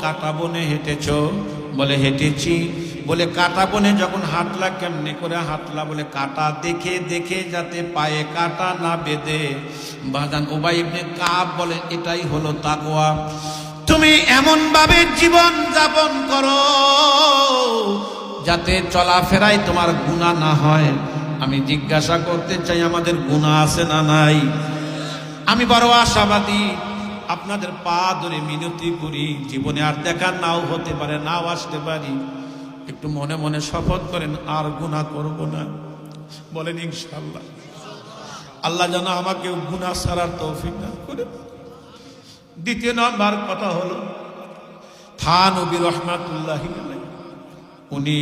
কাটা বনে হেঁটেছ? বলে, হেঁটেছি। বলে, কাটা বনে যখন হাঁটলা কেমনে করে হাঁটলা বলে, কাটা দেখে দেখে যাতে পায়ে কাটা না বেঁধে। বাজান ওবাই ইবনে কাব বলে, এটাই হলো তাকোয়া তুমি এমন ভাবে জীবন যাপন করো যাতে চলাফেরায় তোমার গুণা না হয়। আমি জিজ্ঞাসা করতে চাই, আমাদের গুণা আছে না নাই? আমি বড় আশাবাদী। আপনাদের পা ধরে মিনতি করি। জীবনে আর দেখা নাও হতে পারে, নাও আসতে পারি। একটু মনে মনে শপথ করেন, আর গুণা করব না। বলেন ইনশাল্লাহ আল্লাহ যেন আমাকে গুণা সারার তৌফিক দান করে। দ্বিতীয় নম্বর কথা হলো থানবী রহমাতুল্লাহ উনি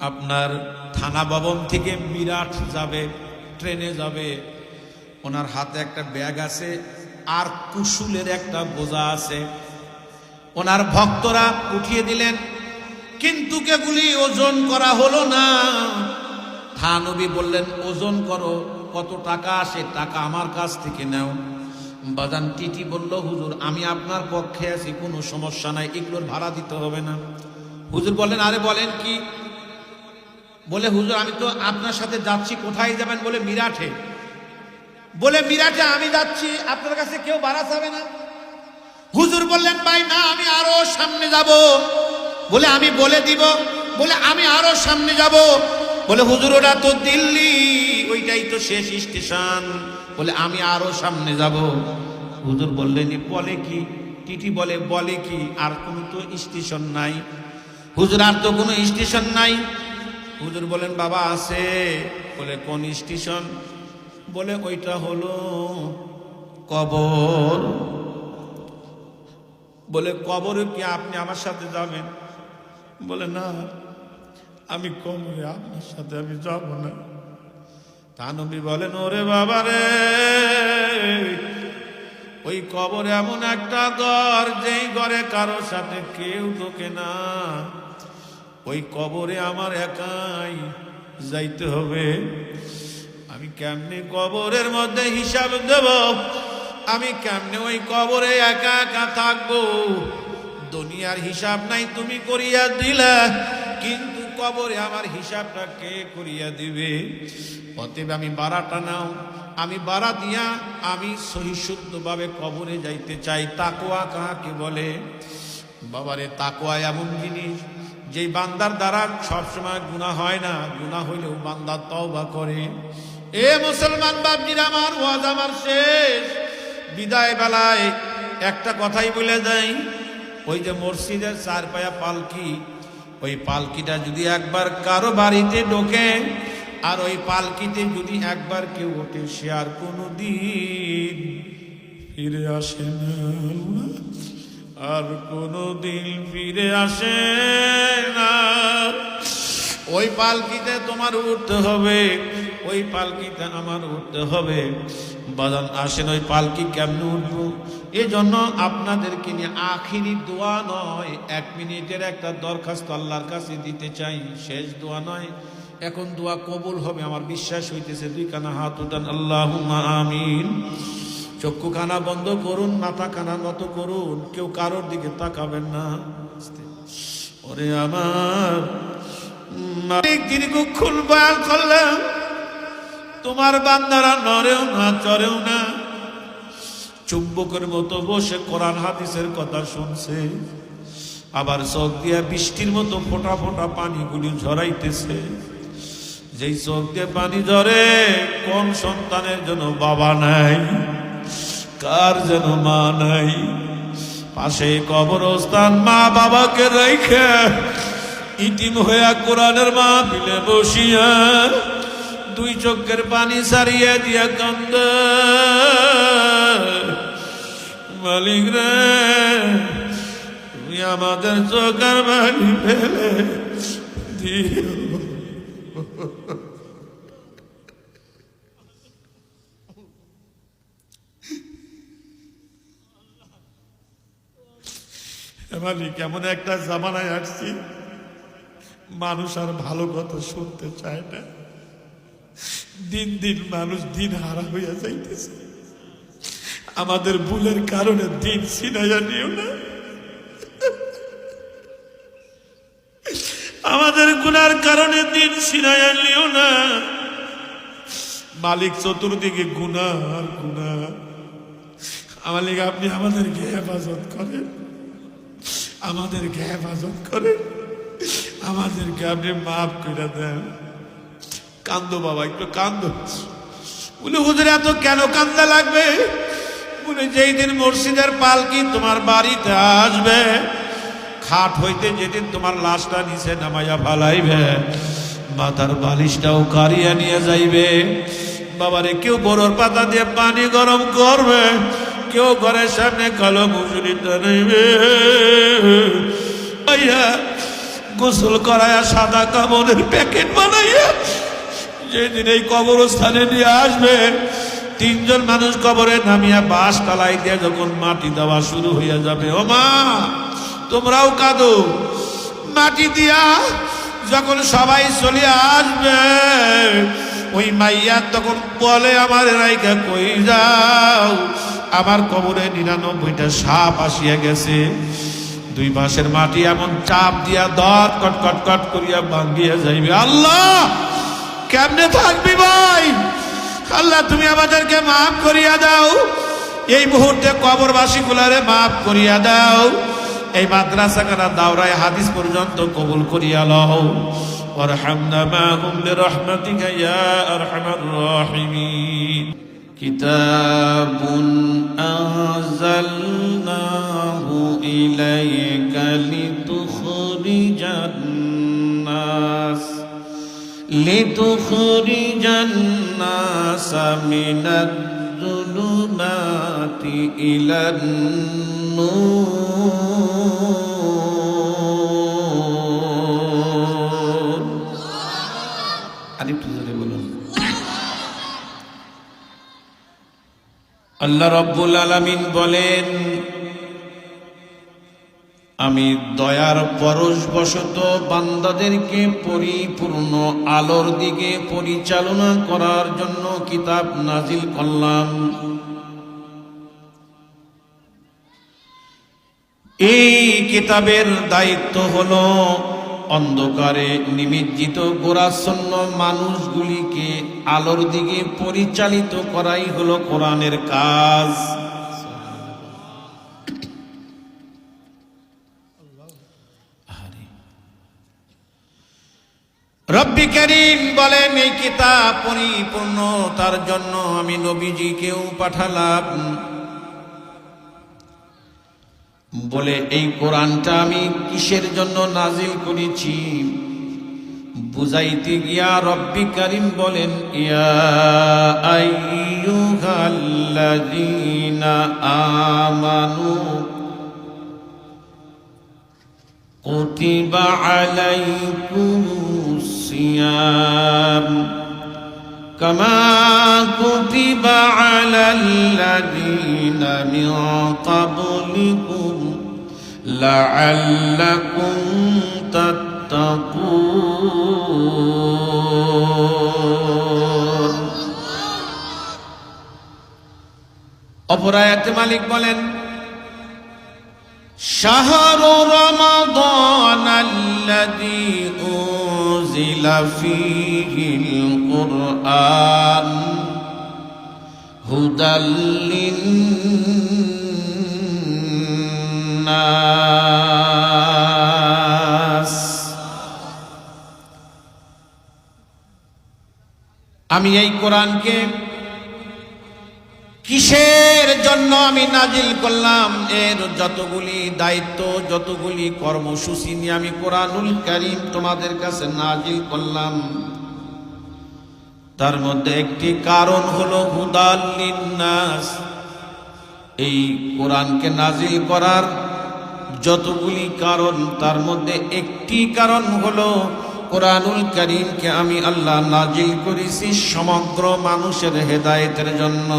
আপনার থানা ভবন থেকে মিরাট যাবে, ট্রেনে যাবে। ওনার হাতে একটা ব্যাগ আছে। আর কুশুলের একটা বোঝা আছে। ওনার ভক্তরা উঠিয়ে দিলেন, কিন্তু কেগুলি ওজন করা হলো না। থানবী বললেন, ওজন করো, কত টাকা আসে টাকা আমার কাছ থেকে নাও। বাজান টিটি বলল, হুজুর, আমি আপনার পক্ষে আছি, কোনো সমস্যা নাই, এগুলোর ভাড়া দিতে হবে না। হুজুর বললেন, আরে বলেন কি? বলে, হুজুর, আমি তো আপনার সাথে যাচ্ছি, কোথায় যাবেন বলে মিরাটে বলে মিরাটে আমি যাচ্ছি। আপনার কাছে কেউ ভাড়া চাবে না? হুজুর বললেন, ভাই, না, আমি আরও সামনে যাব। বলে, আমি বলে দিব। বলে, আমি আরও সামনে যাব। বলে, হুজুর, ওটা তো দিল্লি, ওইটাই তো শেষ স্টেশন। বলে, আমি আরও সামনে যাব। হুজুর বললেন বলে কি? টিটি বলে বলে কি? আর কোনো তো স্টেশন নাই। হুজুর, আর তো কোনো স্টেশন নাই? হুজুর বলেন বাবা, আছে। বলে, কোন স্টেশন? বলে ওইটা হলো কবর। বলে কবরে কি আপনি আমার সাথে যাবেন? বলে না আমি কবরে আপনার সাথে আমি যাব না। তানবী বলেন ওরে বাবা রে ওই কবর এমন একটা ঘর যেই ঘরে কারও সাথে কেউ ঢোকে না। ওই কবরে আমার একাই যাইতে হবে। আমি কেমনে কবরের মধ্যে হিসাব দেব? আমি কেমনে ওই কবরে একা একা থাকব? দুনিয়ার হিসাব নাই তুমি করিয়া দিলা, কিন্তু কবরে আমার হিসাবটা কে করিয়া দিবে? অতএব আমি বারাটা নাও, আমি বাড়া দিয়া আমি সহিশুদ্ধভাবে কবরে যাইতে চাই। তাকোয়া কাহাকে বলে? বাবারে তাকোয়া এমন জিনিস, যেই বান্দার দ্বারা সবসময় গুণা হয় না। গুণা হইলেও বান্দার তওবা করে। এ মুসলমান বাপজির, আমার ওয়াজ আমার শেষ। বিদায় বেলায় একটা কথাই বলে দেয় ওই যে মসজিদের চার পায়া পালকি, ওই পালকিটা যদি একবার কারও বাড়িতে ঢোকে, আর ওই পালকিতে যদি একবার কেউ ওঠে, সে আর কোনো দিন ফিরে আসে না। আর কোনো দিন ফিরে আসে না। ওই পালকিতে তোমার উঠতে হবে ওই পালকিতে আমার উঠতে হবে। বাজান, আসেন, ওই পালকি কেমনে উঠবো? জন্য আপনাদেরকে নিয়ে আখিরি দোয়া নয়, এক মিনিটের একটা দরখাস্ত আল্লাহর কাছে দিতে চাই। শেষ দোয়া নয়, এখন দোয়া কবুল হবে, আমার বিশ্বাস হইতেছে দুই কানা হাত উঠান আল্লাহ আমিন। চক্ষু খানা বন্ধ করুন মাথা খানা নত করুন, কেউ কারোর দিকে তাকাবেন না। ওরে আমার দীর্ঘক্ষণ বয়ান করলাম। তোমার বান্দারা নরেও না চরেও না। চুম্বকের মতো বসে কোরআন হাদিসের কথা শুনছে। আবার চোখ দিয়া বৃষ্টির মতো ফোটা ফোটা পানিগুলি ঝরাইতেছে। যেই চোখ দিয়ে পানি ঝরে, কোন সন্তানের জন্য বাবা নাই, কার যেন মা নাই। পাশে কবরস্থান মা বাবাকে রেখে ইটিম হইয়া কোরআনের মা পিলে বসিয়া দুই চোখের পানি সারিয়ে দিয়া কান্দ। মালিক রে, তুমি আমাদের চোখের পানি ফেলে দিও। মালিক, এমন একটা জামানায় আসছি, মানুষ আর ভালো কথা শুনতে চায় না। দিন দিন মানুষ দিন হারা হইয়া যাইতেছে। আমাদের ভুলের কারণে দিন চিনাইয়া নিও না। আমাদের গুনার কারণে দিন চিনাইয়া নিও না। মালিক চতুর্দিকে গুণা আর গুণা আমার লিগে আপনি আমাদেরকে হেফাজত করেন। আমাদেরকে হেফাজত করেন। আমাদেরকে আপনি মাফ করে দেন। কান্দো বাবা, একটু কান্দো। বলে, হুজুর, এত কেন কান্দা লাগবে? বলে, যেই দিন মসজিদের পালকি তোমার বাড়িতে আসবে, খাট হইতে যেদিন তোমার লাশটা নিচে নামাইয়া ফালাইবে, মাথার বালিশটাও কারিয়া নিয়ে যাইবে। বাবারে, কেউ বড়র পাতা দিয়ে পানি গরম করবে, কেউ ঘরের সামনে কালো মুসুরি টানাইবে আইয়া গোসল করায়া সাদা কামনের প্যাকেট বানাইয়া যেদিন এই কবরস্থানে নিয়ে আসবে, তিনজন মানুষ কবরে নামিয়া বাস কালাই দিয়ে যখন মাটি দেওয়া শুরু হইয়া যাবে, ও মা, তোমরাও কাঁদো। মাটি দিয়া যখন সবাই চলে আসবে, ওই মাইয়া তখন বলে, আমার রাইকা কই যাও? আমার কবরে নিরানব্বইটা সাপ আসিয়া গেছে। দুই মাসের মাটি এমন চাপ দিয়া দর কট কট কট করিয়া ভাঙ্গিয়া যাইবে। আল্লাহ কেমনে থাকবি ভাই আল্লাহ তুমি আমাদেরকে মাফ করিয়া দাও এই মুহূর্তে কবরবাসী গুলারে মাফ করিয়া দাও এই মাদ্রাসা কানা দাওরায় হাদিস পর্যন্ত কবুল করিয়া লও وارحمنا معهم برحمتك يا ارحم الراحمين كتاب لتخرج الناس من الظلمات إلى النور আরেকটু জোরে বলুন আল্লাহ রব্বুল আলামিন বলেন আমি দয়ার পরশবশত বান্দাদেরকে পরিপূর্ণ আলোর দিকে পরিচালনা করার জন্য কিতাব নাজিল করলাম। এই কিতাবের দায়িত্ব হল অন্ধকারে নিমজ্জিত গোরাচ্ছন্ন মানুষগুলিকে আলোর দিকে পরিচালিত করাই হলো কোরআনের কাজ। রব্বি করিম বলেন, এই কিতাব পরিপূর্ণ তার জন্য আমি নবীজিকেও পাঠালাম। বলে, এই কোরআনটা আমি কিসের জন্য নাজিল করেছি? বুঝাইতে গিয়া রব্বি করিম বলেন, ইয়া আমানু কুতিবা আলাইকুম الصيام كما كتب على الذين من قبلكم لعلكم تتقون অপরায়াত মালিক বলেন شهر رمضان الذي أنزل فيه القرآن هدى للناس আমি এই কোরআনকে কিসের জন্য আমি নাজিল করলাম। এর যতগুলি দায়িত্ব, যতগুলি কর্মসূচি নিয়ে আমি কোরআনুল করিম তোমাদের কাছে নাজিল করলাম। তার মধ্যে একটি কারণ হলো হুদাল্লিনাস এই কোরআনকে নাজিল করার যতগুলি কারণ, তার মধ্যে একটি কারণ হলো, কোরআনুল করিমকে আমি আল্লাহ নাজিল করেছি সমগ্র মানুষের হেদায়েতের জন্য।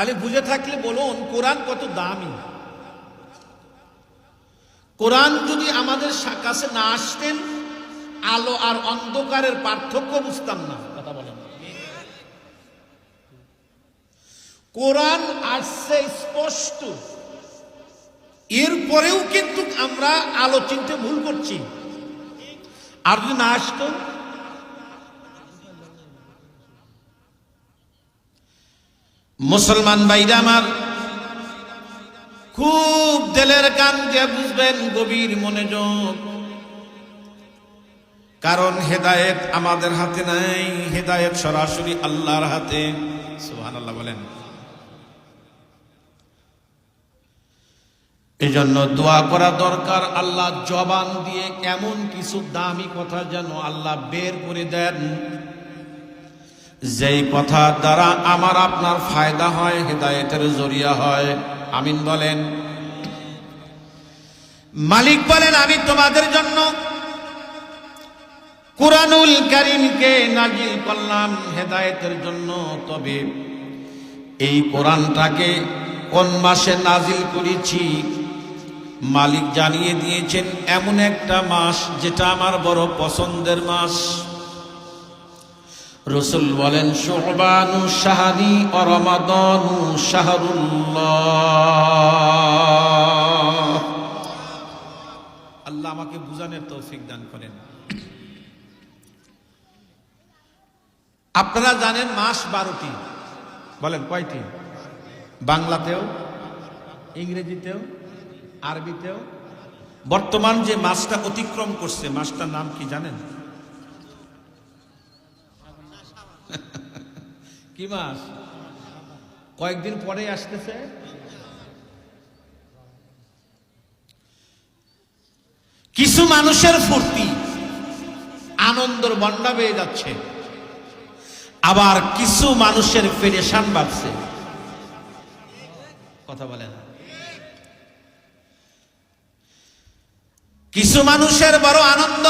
তাহলে বুঝে থাকলে বলুন, কোরআন কত দামি। কোরআন যদি আমাদের কাছে না আসতেন, আলো আর অন্ধকারের পার্থক্য বুঝতাম না। কথা বলেন। কোরআন আসছে স্পষ্ট। এরপরেও কিন্তু আমরা আলো চিনতে ভুল করছি। আর যদি না আসতো মুসলমান ভাইরা আমার, খুব দিলের কান দিয়ে বুঝবেন গভীর মনোযোগ। কারণ হেদায়েত আমাদের হাতে নাই, হেদায়েত সরাসরি আল্লাহর হাতে। সুবহানাল্লাহ বলেন। এই জন্য দোয়া করা দরকার, আল্লাহ জবান দিয়ে এমন কিছু দামি কথা যেন আল্লাহ বের করে দেন। যেই কথা দ্বারা আমার আপনার ফায়দা হয়, হেদায়েতের জরিয়া হয়। আমিন বলেন। মালিক বলেন, আমি তোমাদের জন্য কুরআনুল কারীমকে নাজিল করলাম হেদায়েতের জন্য। তবে এই কোরআনটাকে কোন মাসে নাজিল করেছি? মালিক জানিয়ে দিয়েছেন, এমন একটা মাস যেটা আমার বড় পছন্দের মাস। রসুল বলেন শোবানু শাহারি অরমাদনু শাহরুল্লাহ। আল্লাহ আমাকে বুঝানোর তৌফিক দান করেন। আপনারা জানেন মাস বারোটি। বলেন, কয়টি? বাংলাতেও, ইংরেজিতেও, আরবিতেও। বর্তমান যে মাসটা অতিক্রম করছে, মাসটার নাম কি জানেন? কি মাস? কয়েকদিন পরে আসতেছে। কিছু মানুষের ফুর্তি আনন্দর বন্যা বেয়ে যাচ্ছে। আবার কিছু মানুষের পেরেশান বাড়ছে। কথা বলে না। কিছু মানুষের বড় আনন্দ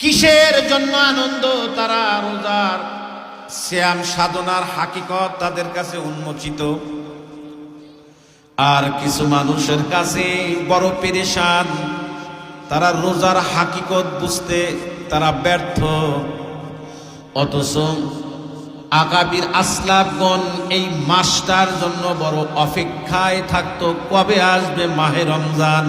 কিসের জন্য আনন্দ? তারা রোজার শ্যাম সাধনার হাকিকত তাদের কাছে উন্মোচিত। আর কিছু মানুষের কাছে বড় পেরেশান। তারা রোজার হাকিকত বুঝতে তারা ব্যর্থ। অথচ আগামীর আসলাফগণ এই মাসটার জন্য বড় অপেক্ষায় থাকতো, কবে আসবে মাহে রমজান?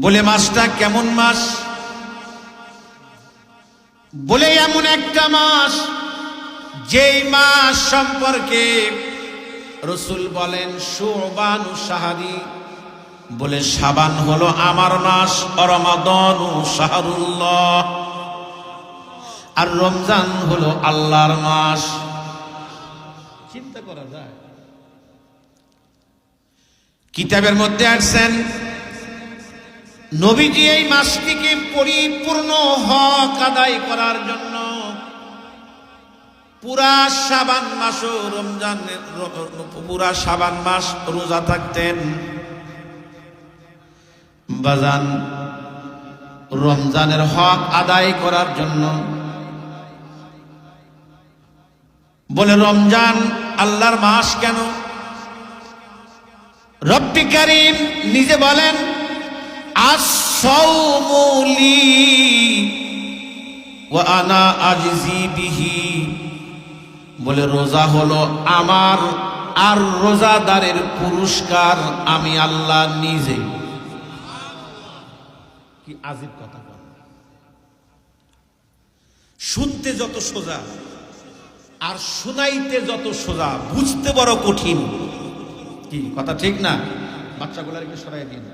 বলে মাসটা কেমন মাস বলে, এমন একটা মাস যেই মাস সম্পর্কে রসুল বলেন, সুবানু সাহারি বলে, সাবান হলো আমার মাস, অরমাদন শাহরুল্লাহ। আর রমজান হলো আল্লাহর মাস। চিন্তা করা যায়। কিতাবের মধ্যে আসছেন নবীজি এই মাসটিকে পরিপূর্ণ হক আদায় করার জন্য পুরা সাবান মাসও রমজান পুরা সাবান মাস রোজা থাকতেন। বাজান, রমজানের হক আদায় করার জন্য বলে, রমজান আল্লাহর মাস কেন? রব্বি নিজে বলেন আসৌমুলি ও আনা বলে, রোজা হলো আমার আর রোজাদারের পুরস্কার, আমি আল্লাহ নিজে। কি আজিব কথা শুনতে যত সোজা আর শোনাইতে যত সোজা, বুঝতে বড় কঠিন। কি, কথা ঠিক না? বাচ্চাগুলার একটু সরাই দিন।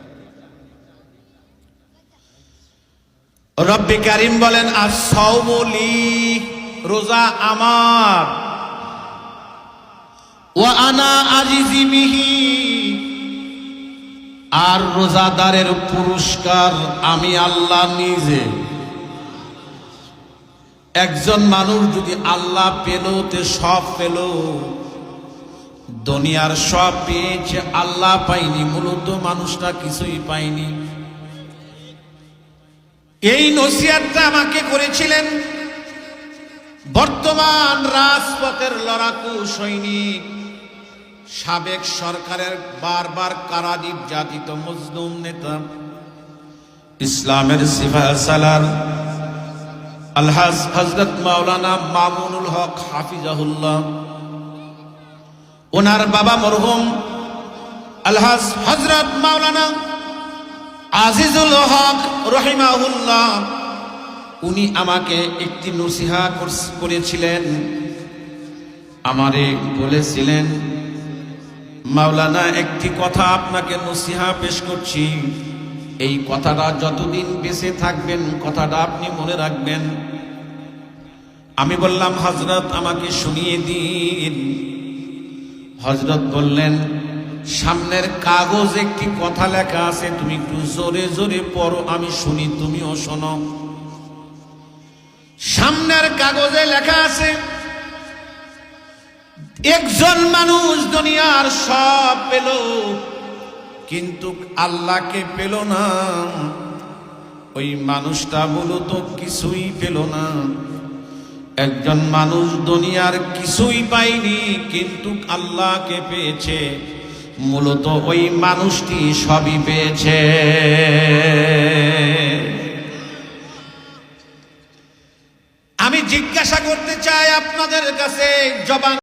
রব্বি কারিম বলেন আর সৌমলি রোজা আমার। ও আনা আজিজি মিহি আর রোজাদারের পুরস্কার আমি আল্লাহ নিজে। একজন মানুষ যদি আল্লাহ পেল, তে সব পেল। দুনিয়ার সব পেয়েছে, আল্লাহ পাইনি মূলত মানুষটা কিছুই পাইনি এই নসিয়াতটা আমাকে করেছিলেন বর্তমান রাজপথের লড়াকু সৈনিক, সাবেক সরকারের বারবার কারাদীপ জাতিত মজলুম নেতা, ইসলামের সিফা সালার আলহাজ হজরত মাওলানা মামুনুল হক হাফিজাহুল্লাহ, ওনার বাবা মরহুম, আলহাজ হজরত মাওলানা আজিজুল হক রহিমাহুল্লাহ, উনি আমাকে একটি নসিহা করেছিলেন। আমারে বলেছিলেন, মাওলানা, একটি কথা আপনাকে নসিহা পেশ করছি। এই কথাটা যতদিন বেঁচে থাকবেন, কথাটা আপনি মনে রাখবেন। আমি বললাম হজরত আমাকে শুনিয়ে দিন। হজরত বললেন সামনের কাগজ একটি কথা লেখা আছে, তুমি একটু জোরে জোরে পড়ো, আমি শুনি, তুমিও শোনো। সামনের কাগজে লেখা আছে, একজন মানুষ দুনিয়ার সব পেল, কিন্তু আল্লাহকে পেল না। ওই মানুষটা মূলত কিছুই পেল না। একজন মানুষ দুনিয়ার কিছুই পায়নি, কিন্তু আল্লাহকে পেয়েছে। মূলত ওই মানুষটি সবই পেয়েছে। আমি জিজ্ঞাসা করতে চাই আপনাদের কাছে জবান